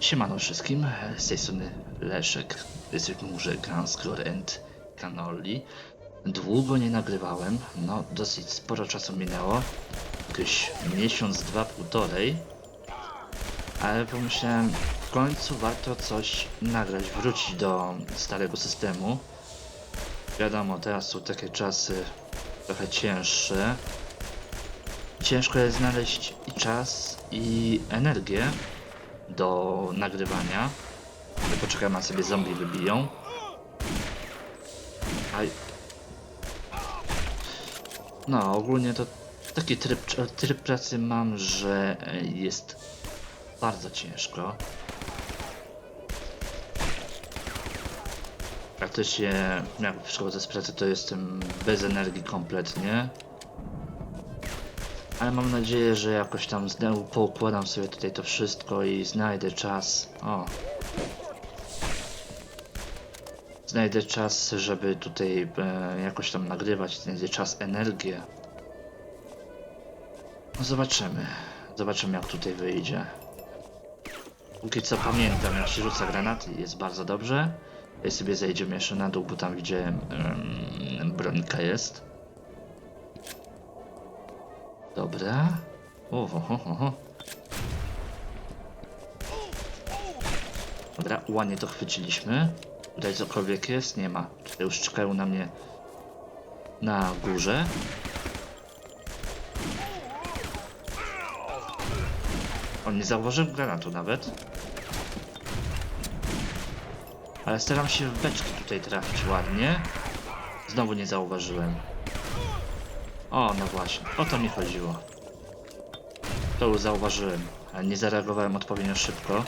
Siemano wszystkim, z tej strony Leszek, jesteśmy może Ganscore and Cannoli. Długo nie nagrywałem, no dosyć sporo czasu minęło, jakiś miesiąc, dwa, półtorej. Ale pomyślałem, w końcu warto coś nagrać, wrócić do starego systemu. Wiadomo, teraz są takie czasy trochę cięższe. Ciężko jest znaleźć i czas, i energię do nagrywania. Ale poczekam, a sobie zombie wybiją. Aj. No, ogólnie to taki tryb, tryb pracy mam, że jest bardzo ciężko. Praktycznie jak przychodzę z pracy, to jestem bez energii kompletnie. Ale mam nadzieję, że jakoś tam znowu poukładam sobie tutaj to wszystko i znajdę czas. O. Znajdę czas, żeby tutaj e, jakoś tam nagrywać, znajdę czas, energię. No zobaczymy. Zobaczymy jak tutaj wyjdzie. Póki co pamiętam jak się rzuca granaty jest bardzo dobrze. Tutaj sobie zejdziemy jeszcze na dół, bo tam widziałem um, jest. Dobra. Dobra, ładnie to chwyciliśmy. Tutaj cokolwiek jest? Nie ma. Tutaj już czekają na mnie na górze. On nie zauważył granatu nawet. Ale staram się w beczki tutaj trafić ładnie. Znowu nie zauważyłem. O, no właśnie, o to mi chodziło. To już zauważyłem, ale nie zareagowałem odpowiednio szybko.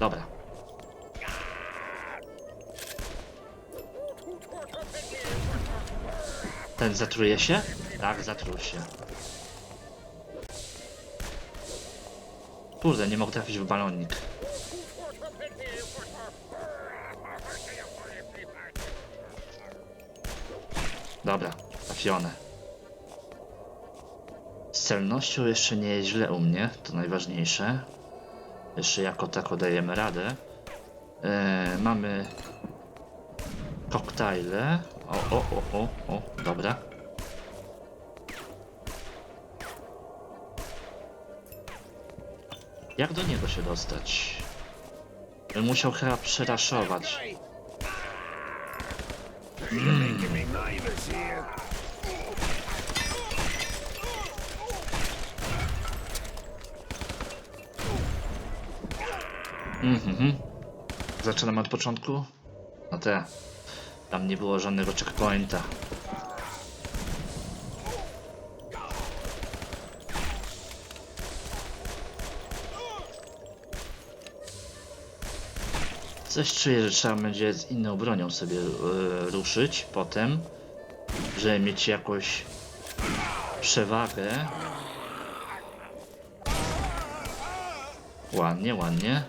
Dobra. Ten zatruje się? Tak, zatruł się. Kurde, nie mogę trafić w balonik. Dobra, trafione. Z celnością jeszcze nie jest źle u mnie, to najważniejsze. Jeszcze jako tako dajemy radę. E, mamy koktajle. O, o, o, o, o, dobra. Jak do niego się dostać? Bym musiał chyba przeraszować. Mhm. Zaczynam od początku? No te. Tam nie było żadnego checkpointa. Coś czuję, że trzeba będzie z inną bronią sobie e, ruszyć potem, żeby mieć jakąś przewagę. Ładnie, ładnie.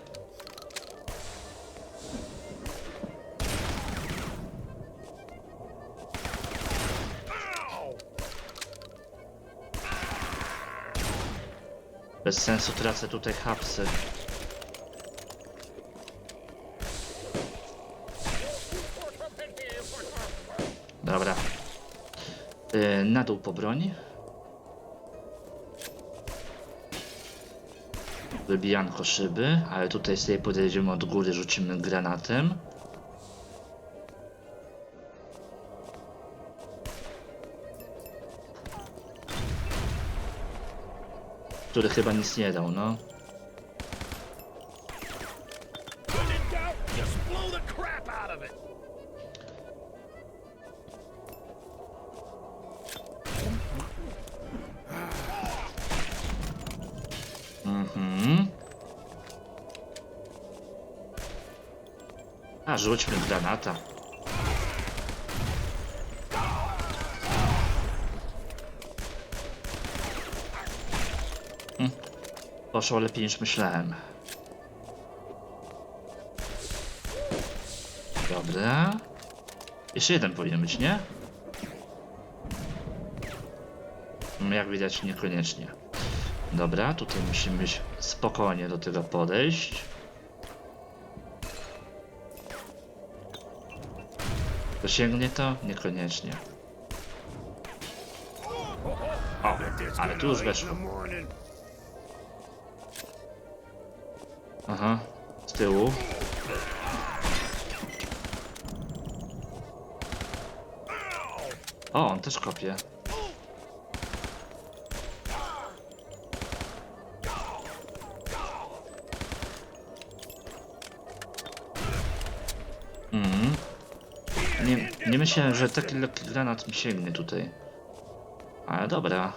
Bez sensu tracę tutaj hapsy. Yy, na dół po broń. Wybijanko szyby, ale tutaj sobie podejdziemy od góry, rzucimy granatem. Który chyba nic nie dał, no. Rzućmy granata. Hm. Poszło lepiej niż myślałem. Dobra. Jeszcze jeden powinien być, nie? Tam jak widać niekoniecznie. Dobra, tutaj musimy spokojnie do tego podejść. Dosięgnie to? Niekoniecznie. O, ale tu już weszło. Aha, z tyłu. O, on też kopie. Myślałem, że taki granat mi sięgnie tutaj. Ale dobra.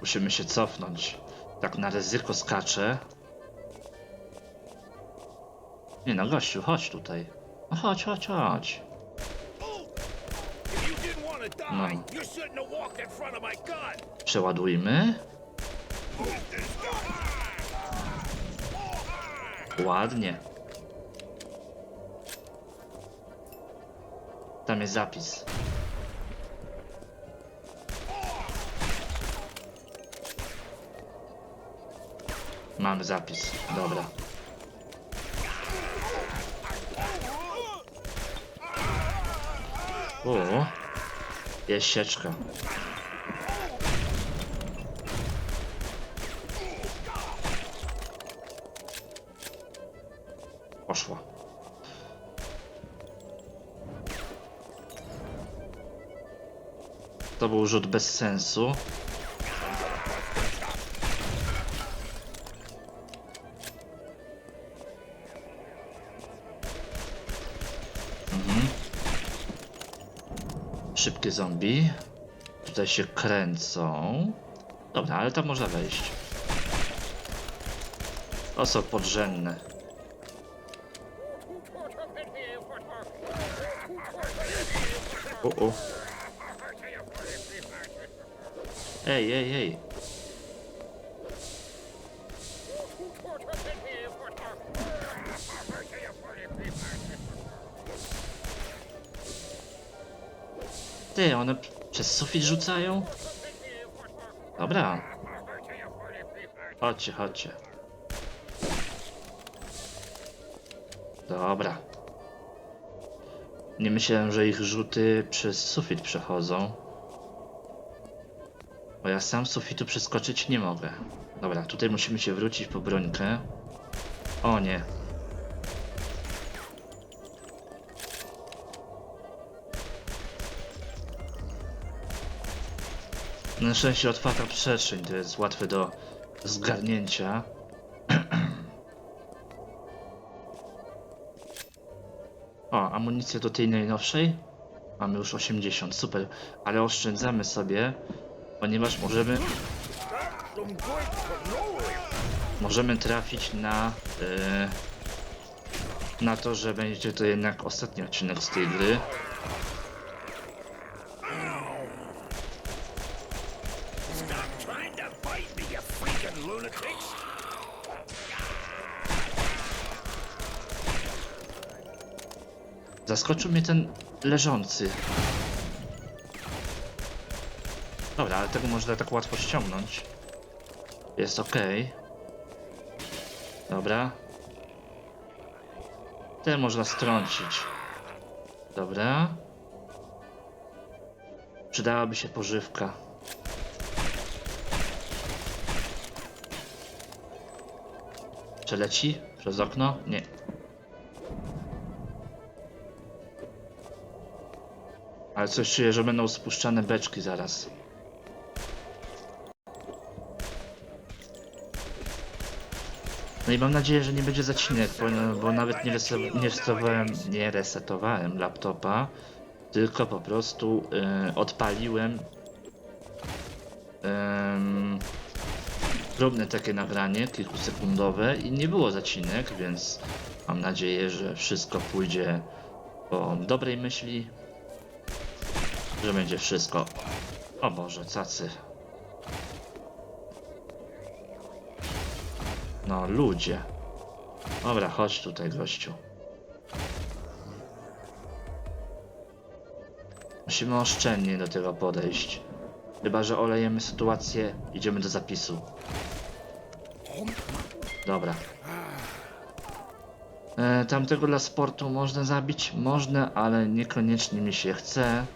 Musimy się cofnąć. Tak na ryzyko skaczę. Nie no, gościu, chodź tutaj. No chodź, chodź, chodź. Gun. Przeładujmy. Ładnie. Tam jest zapis. Mamy zapis. Dobra. O, jest sieczka. Poszło. To był rzut bez sensu. Szybkie zombie. Tutaj się kręcą. Dobra, ale tam można wejść. To są podrzędne. O, o. Ej, ej, ej. Ty, one przez sufit rzucają? Dobra. Chodźcie, chodźcie. Dobra. Nie myślałem, że ich rzuty przez sufit przechodzą. Bo ja sam sufitu przeskoczyć nie mogę. Dobra, tutaj musimy się wrócić po brońkę. O nie. Na szczęście otwarta przestrzeń to jest łatwe do zgarnięcia. O, amunicję do tej najnowszej? Mamy już 80, super. Ale oszczędzamy sobie, ponieważ możemy, możemy trafić na, e, na to, że będzie to jednak ostatni odcinek z tej gry. Stop trying to bite me, you freaking lunatics. Zaskoczył mnie ten leżący. Dobra, ale tego można tak łatwo ściągnąć. Jest ok. Dobra. Ten można strącić. Dobra. Przydałaby się pożywka. Przeleci? Przez okno? Nie. Ale coś czuję, że będą spuszczane beczki zaraz. No i mam nadzieję, że nie będzie zacinek, bo, bo nawet nie, reset, nie, resetowałem, nie resetowałem laptopa, tylko po prostu y, odpaliłem próbne takie nagranie, kilkusekundowe i nie było zacinek, więc mam nadzieję, że wszystko pójdzie po dobrej myśli, że będzie wszystko. O Boże, cacy. No, ludzie. Dobra, chodź tutaj, gościu. Musimy oszczędnie do tego podejść. Chyba, że olejemy sytuację, idziemy do zapisu. Dobra. E, tamtego dla sportu można zabić? Można, ale niekoniecznie mi się chce.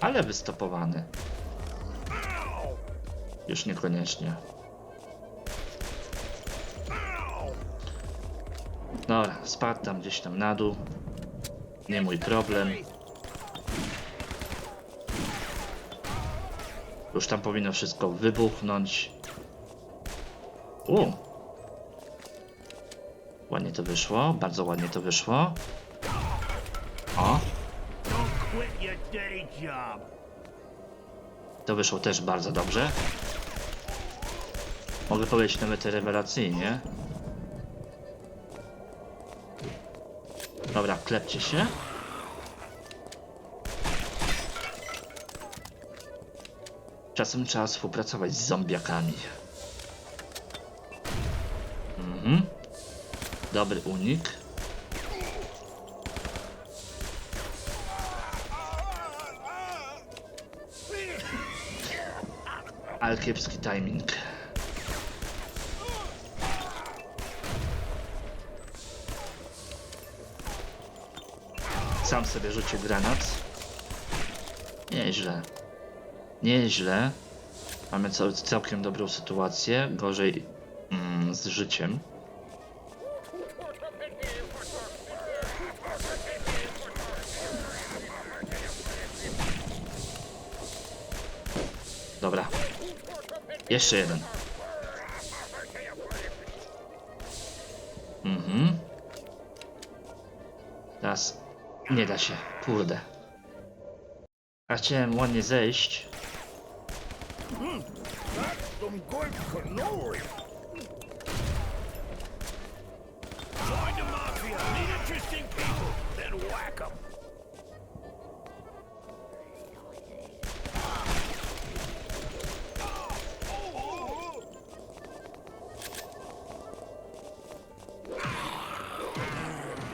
Ale wystopowany. Już niekoniecznie. Dobra, spadł tam gdzieś tam na dół. Nie mój problem. Już tam powinno wszystko wybuchnąć. U. Ładnie to wyszło, bardzo ładnie to wyszło. O, to wyszło też bardzo dobrze. Mogę powiedzieć nawet rewelacyjnie. Dobra, klepcie się. Czasem trzeba współpracować z zombiakami. Mhm. Dobry unik. Ale kiepski timing. Sam sobie rzucił granat. Nieźle. Nieźle. Mamy cał całkiem dobrą sytuację. Gorzej mm, z życiem. Dobra. Jeszcze jeden. Mhm. Teraz nie da się. Kurde. A chciałem ładnie zejść. Some good mafia. Meet interesting people. Then whack 'em.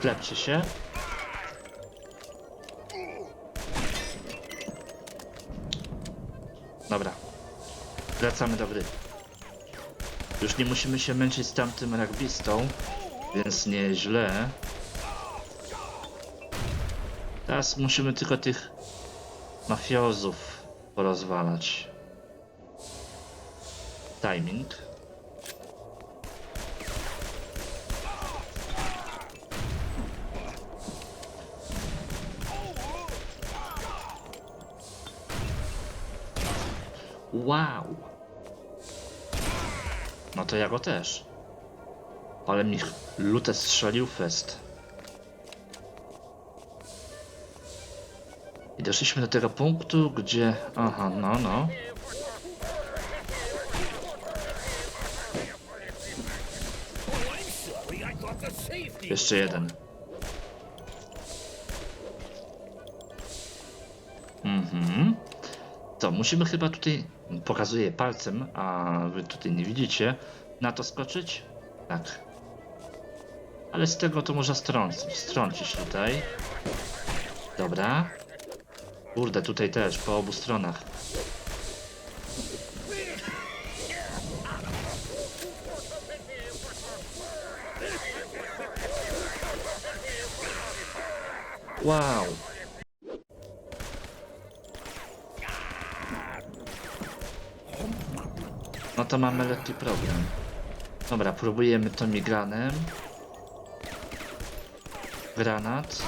Klepcie się. Wracamy do gry. Już nie musimy się męczyć z tamtym rugbystą, więc nieźle. Teraz musimy tylko tych mafiozów porozwalać. Timing. Wow! No to ja go też. Ale mi lutę strzelił fest. I doszliśmy do tego punktu, gdzie... Aha, no, no. Jeszcze jeden. To musimy chyba tutaj, pokazuję palcem, a wy tutaj nie widzicie, na to skoczyć? Tak. Ale z tego to można strąc strącić tutaj. Dobra. Kurde, tutaj też, po obu stronach. Wow. To mamy lekki problem. Dobra, próbujemy to migranem. Granat.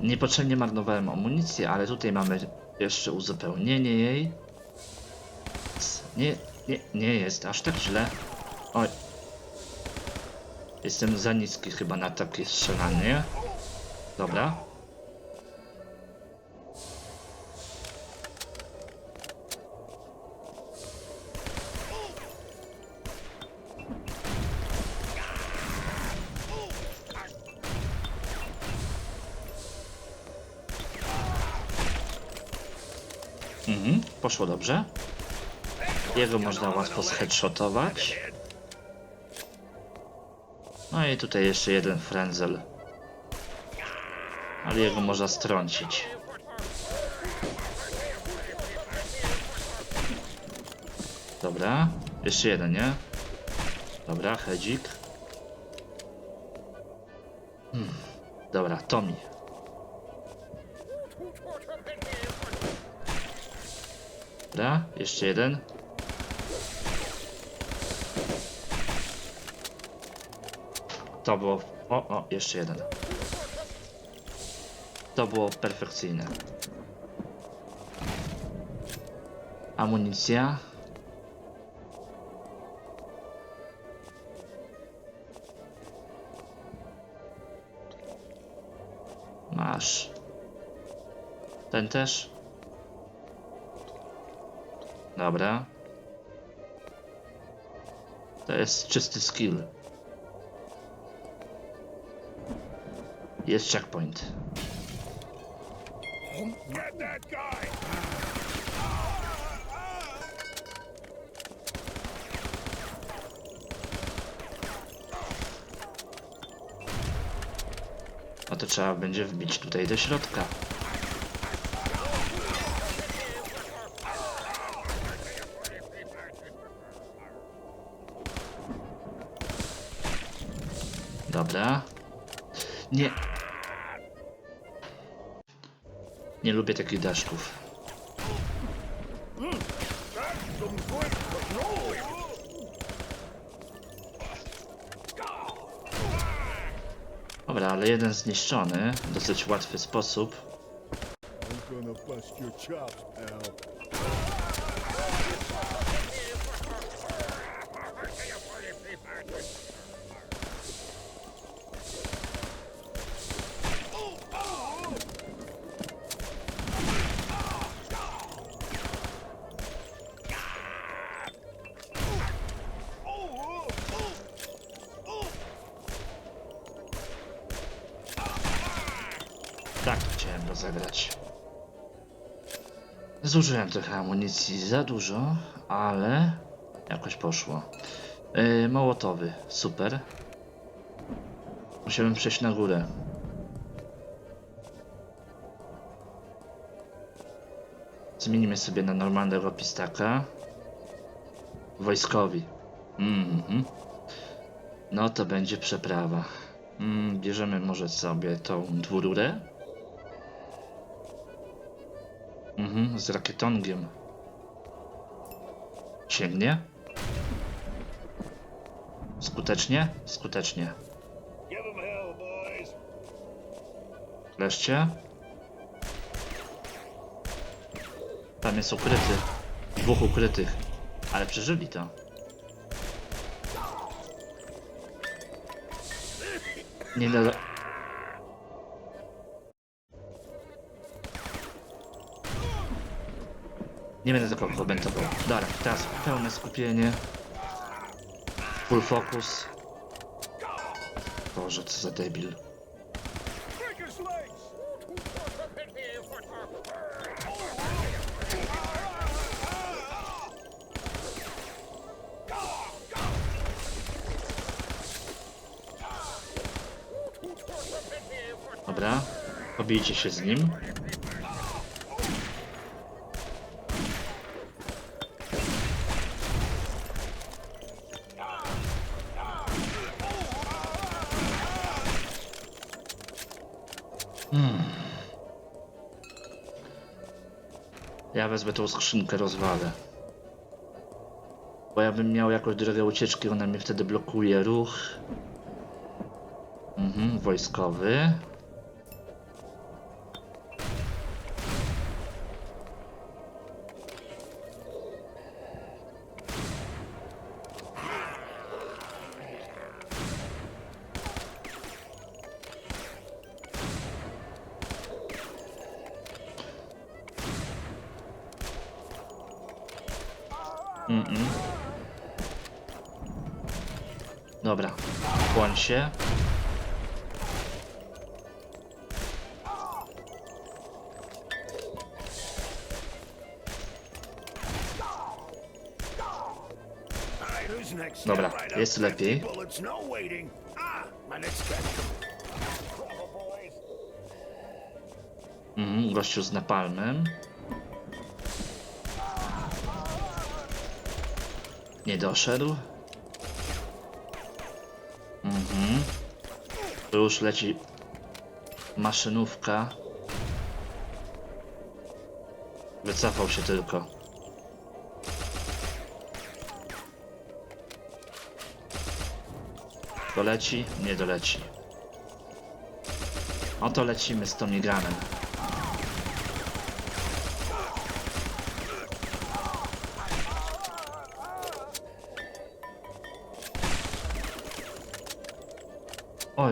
Niepotrzebnie marnowałem amunicję, ale tutaj mamy jeszcze uzupełnienie jej. Nie, nie, nie jest aż tak źle. Oj. Jestem za niski chyba na takie strzelanie. Dobra. Poszło dobrze. Jego można łatwo zheadshotować. No i tutaj jeszcze jeden frenzel. Ale jego można strącić. Dobra, jeszcze jeden, nie? Dobra, hedzik. Hmm. Dobra, Tommy. Dobra, jeszcze jeden. To było. O, o, jeszcze jeden. To było perfekcyjne. Amunicja. Masz. Ten też. Dobra. To jest czysty skill. Jest checkpoint. Guy! No to trzeba będzie wbić tutaj do środka. Nie lubię takich daszków. Dobra, ale jeden zniszczony. w Dosyć łatwy sposób. I'm gonna bust your chops. Rozegrać. Zużyłem trochę amunicji za dużo, ale jakoś poszło. Yy, mołotowy, super. Musiałem przejść na górę. Zmienimy sobie na normalnego pistaka. Wojskowi. Mhm. No to będzie przeprawa. Mm, bierzemy może sobie tą dwururę. Mhm, z rakietongiem. Sięgnie? Skutecznie? Skutecznie. Wreszcie. Tam jest ukryty. Dwóch ukrytych. Ale przeżyli to. Nie da... Nie będę tego komentował. Dobra, teraz pełne skupienie. Full focus. Boże, co za debil. Dobra, pobijcie się z nim. Wezmę tą skrzynkę, rozwalę. Bo ja bym miał jakąś drogę ucieczki, ona mnie wtedy blokuje ruch. Mhm, wojskowy. Mm -mm. Dobra, kłoń się. Dobra, jest lepiej. Mhm, gościu z napalmem. Nie doszedł. Mhm. Tu już leci maszynówka. Wycofał się tylko. Doleci? Nie doleci. Oto lecimy z Tomiganem.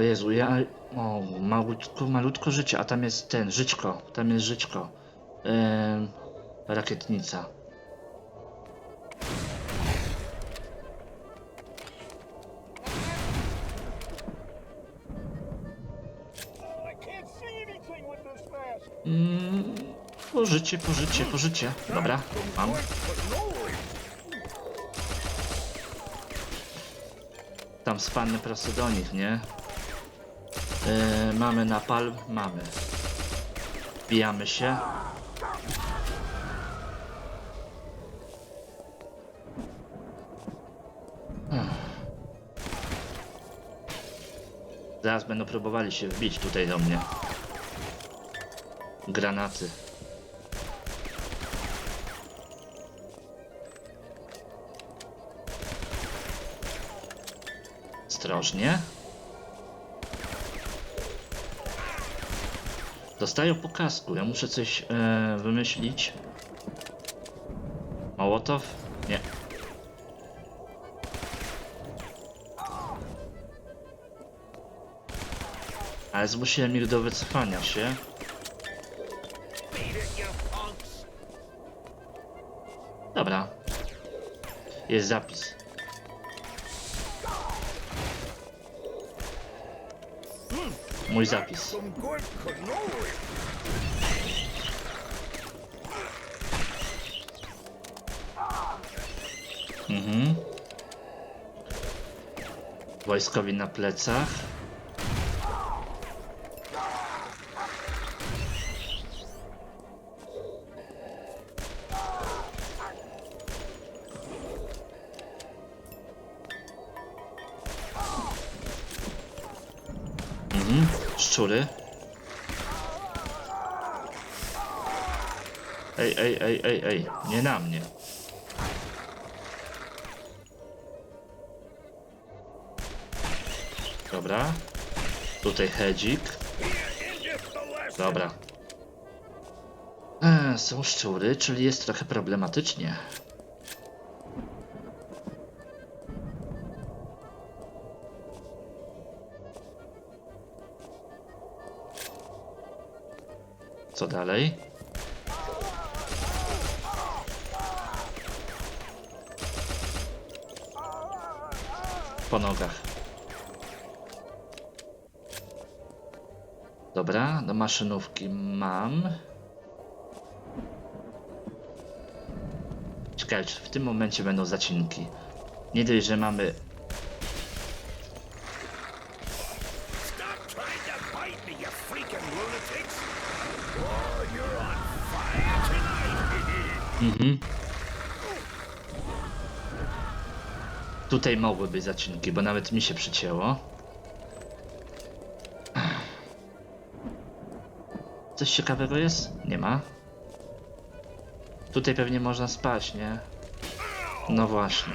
O Jezu, ja... O, malutko, malutko życia, a tam jest ten, żyćko, tam jest żyćko. Ehm, rakietnica. Mm, pożycie, pożycie, pożycie. Dobra, mam. Tam spadnę prosto do nich, nie? Yy, mamy napalm? Mamy. Wbijamy się. Zaraz będą próbowali się wbić tutaj do mnie. Granaty. Ostrożnie. Dostają po kasku. Ja muszę coś e, wymyślić. Mołotow? Nie. Ale zmusiłem ich do wycofania się. Dobra. Jest zapis. Mój zapis. Mhm. Wojskowi na plecach. Ej, ej, ej, nie na mnie. Dobra. Tutaj hedzik. Dobra. E, są szczury, czyli jest trochę problematycznie. Co dalej? Po nogach. Dobra, do maszynówki mam. Czy w tym momencie będą zacinki. Nie dość, że mamy... Tutaj mogły być zacinki, bo nawet mi się przycięło. Coś ciekawego jest? Nie ma. Tutaj pewnie można spać, nie? No właśnie.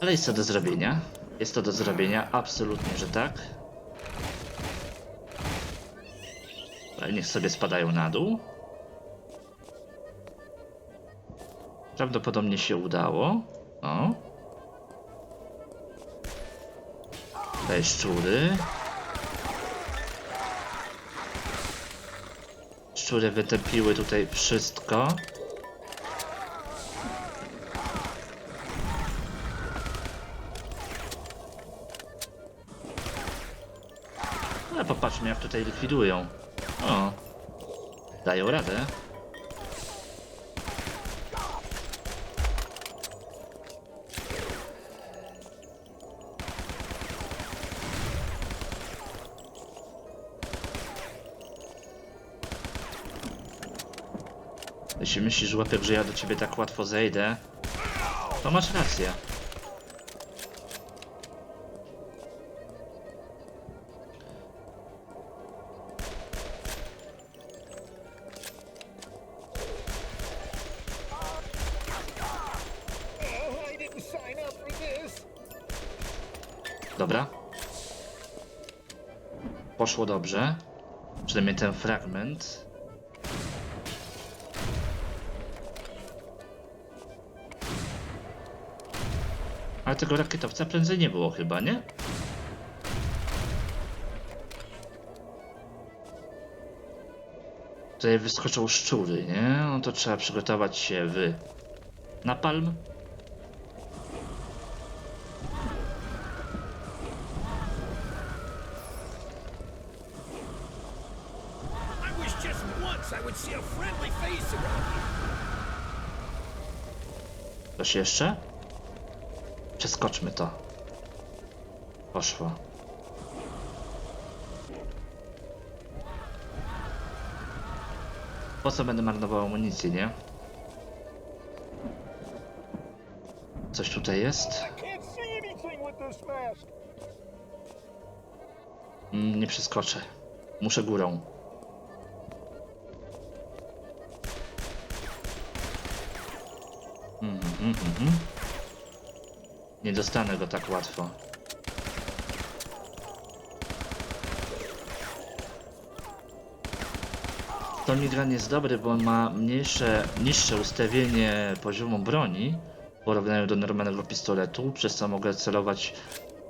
Ale jest to do zrobienia. Jest to do zrobienia, absolutnie, że tak. Niech sobie spadają na dół. Prawdopodobnie się udało. O. Tutaj szczury. Szczury wytępiły tutaj wszystko. Ale popatrzmy jak tutaj likwidują. O. Dają radę. Jeśli myślisz, łapek, że ja do ciebie tak łatwo zejdę, to masz rację. Dobra. Poszło dobrze. Przynajmniej ten fragment. Ale tego rakietowca prędzej nie było chyba, nie? Tutaj wyskoczą szczury, nie? No to trzeba przygotować się w napalm. Coś jeszcze? Przeskoczmy to. Poszło. Po co będę marnował amunicję, nie? Coś tutaj jest? Mm, nie przeskoczę. Muszę górą. Mhm, mhm, mhm. Nie dostanę go tak łatwo. To migran jest dobry, bo on ma mniejsze, niższe ustawienie poziomu broni w porównaniu do normalnego pistoletu, przez co mogę celować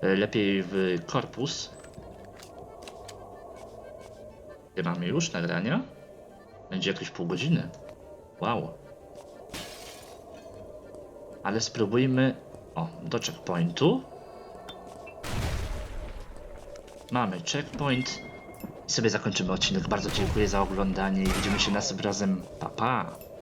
e, lepiej w korpus. Gdzie mamy już nagrania? Będzie jakieś pół godziny. Wow. Ale spróbujmy. O, do checkpointu. Mamy checkpoint. I sobie zakończymy odcinek. Bardzo dziękuję za oglądanie i widzimy się następnym razem. Pa, pa.